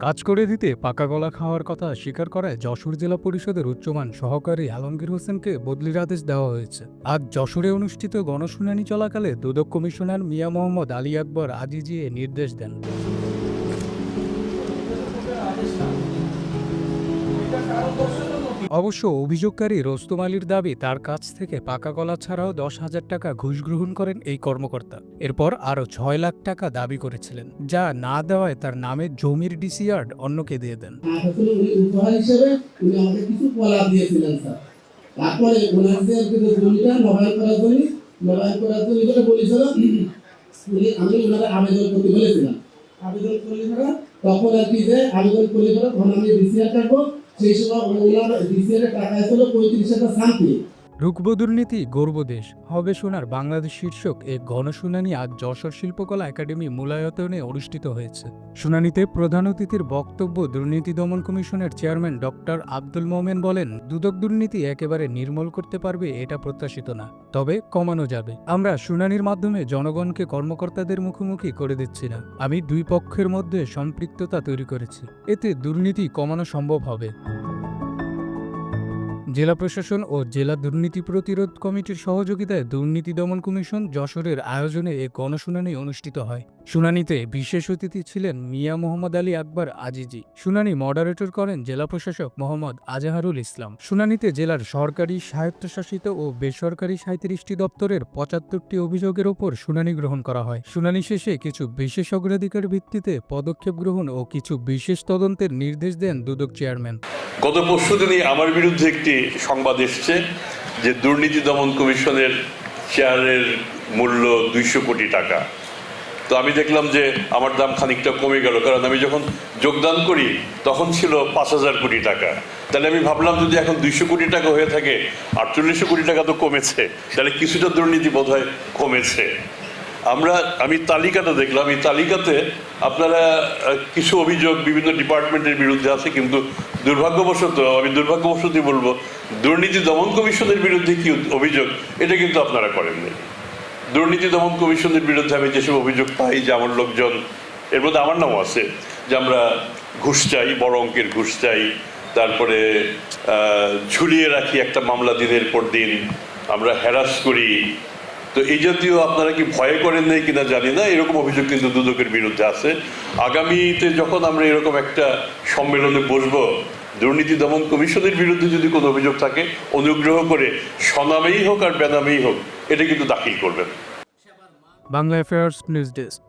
কাজ করে দিতে পাকা গলা খাওয়ার কথা স্বীকার করায় যশোর জেলা পরিষদের উচ্চমান সহকারী আলমগীর হোসেন,কে বদলির আদেশ দেওয়া হয়েছে। আজ যশোরে অনুষ্ঠিত গণশুনানি চলাকালে দুদক কমিশনার মিয়া মোহাম্মদ আলী আকবর আজিজি এ নির্দেশ দেন। অবশ্য অভিযোগকারী রোস্তম আলীর দাবি, তার কাছ থেকে পাকা গলা ছাড়াও দশ হাজার টাকা ঘুষ গ্রহণ করেন এই কর্মকর্তা। এরপর আরও ছয় লাখ টাকা দাবি করেছিলেন, যা না দেওয়ায় তার নামে জমির ডিসিয়ার্ড অন্যকে দিয়ে দেন। আসলে উনি উপহার হিসেবে উনি আমাকে কিছু কলা দিয়েছিলেন, স্যার। তারপরে ওনার যে কিন্তু জমিটা করার জন্য নবায়ন করার জন্য বলেছিল আমি ওনারা আবেদন করতে বলেছিলাম। আবেদন তখন আর কি যে আবেদন করলে পরে আমি ডিসিআর থাকব, সেই সময় ওনার ডিসিআর টাকা আসলে পঁয়ত্রিশ হাজার সামথিং রুকব দুর্নীতি গর্ব দেশ। হবে সোনার বাংলাদেশ শীর্ষক এ গণশুনানি আজ যশোর শিল্পকলা একাডেমি মূলায়তনে অনুষ্ঠিত হয়েছে। শুনানিতে প্রধান অতিথির বক্তব্য দুর্নীতি দমন কমিশনের চেয়ারম্যান ডক্টর আব্দুল মোমেন বলেন, দুদক দুর্নীতি একেবারে নির্মূল করতে পারবে এটা প্রত্যাশিত না, তবে কমানো যাবে। আমরা শুনানির মাধ্যমে জনগণকে কর্মকর্তাদের মুখোমুখি করে দিচ্ছি না। আমি দুই পক্ষের মধ্যে সম্পৃক্ততা তৈরি করেছি। এতে দুর্নীতি কমানো সম্ভব হবে। জেলা প্রশাসন ও জেলা দুর্নীতি প্রতিরোধ কমিটির সহযোগিতায় দুর্নীতি দমন কমিশন যশোরের আয়োজনে এ গণশুনানি অনুষ্ঠিত হয়। শুনানিতে বিশেষ অতিথি ছিলেন মিয়া মোহাম্মদ আলী আকবর আজিজি। শুনানি মডারেটর করেন জেলা প্রশাসক মোহাম্মদ আজাহারুল ইসলাম। শুনানিতে জেলার সরকারি স্বায়ত্তশাসিত ও বেসরকারি সাঁত্রিশটি দপ্তরের পঁচাত্তরটি অভিযোগের ওপর শুনানি গ্রহণ করা হয়। শুনানি শেষে কিছু বিশেষ অগ্রাধিকার ভিত্তিতে পদক্ষেপ গ্রহণ ও কিছু বিশেষ তদন্তের নির্দেশ দেন দুদক চেয়ারম্যান। গত পরশু দিনই আমার বিরুদ্ধে একটি সংবাদ এসছে যে দুর্নীতি দমন কমিশনের চেয়ারের মূল্য দুইশো কোটি টাকা। তো আমি দেখলাম যে আমার দাম খানিকটা কমে গেল, কারণ আমি যখন যোগদান করি, তখন ছিল পাঁচ হাজার কোটি টাকা। তাহলে আমি ভাবলাম যদি এখন দুইশো কোটি টাকা হয়ে থাকে, আটচল্লিশশো কোটি টাকা তো কমেছে, তাহলে কিছুটা দুর্নীতি বোধহয় কমেছে। আমরা, আমি তালিকাটা দেখলাম, এই তালিকাতে আপনারা কিছু অভিযোগ বিভিন্ন ডিপার্টমেন্টের বিরুদ্ধে আছে, কিন্তু দুর্ভাগ্যবশত, আমি দুর্ভাগ্যবশতই বলব, দুর্নীতি দমন কমিশনের বিরুদ্ধে কি অভিযোগ, এটা কিন্তু আপনারা করেননি। দুর্নীতি দমন কমিশনের বিরুদ্ধে আমি যেসব অভিযোগ পাই, যে আমার লোকজন, এর মধ্যে আমার নামও আছে, যে আমরা ঘুষ চাই, বড় অঙ্কের ঘুষ চাই, তারপরে ঝুলিয়ে রাখি একটা মামলা দিনের পর দিন, আমরা হ্যারাস করি তো এই জাতীয় আপনারা কি ভয় করেন নাই কিনা জানি না, এরকম অভিযোগ কিন্তু দুদকের বিরুদ্ধে আছে। আগামীতে যখন আমরা এরকম একটা সম্মেলনে বসবো, দুর্নীতি দমন কমিশনের বিরুদ্ধে যদি কোনো অভিযোগ থাকে, অনুগ্রহ করে স্বনামেই হোক আর বেনামেই হোক, এটা কিন্তু দাখিল করবেন। Bangla affairs news desk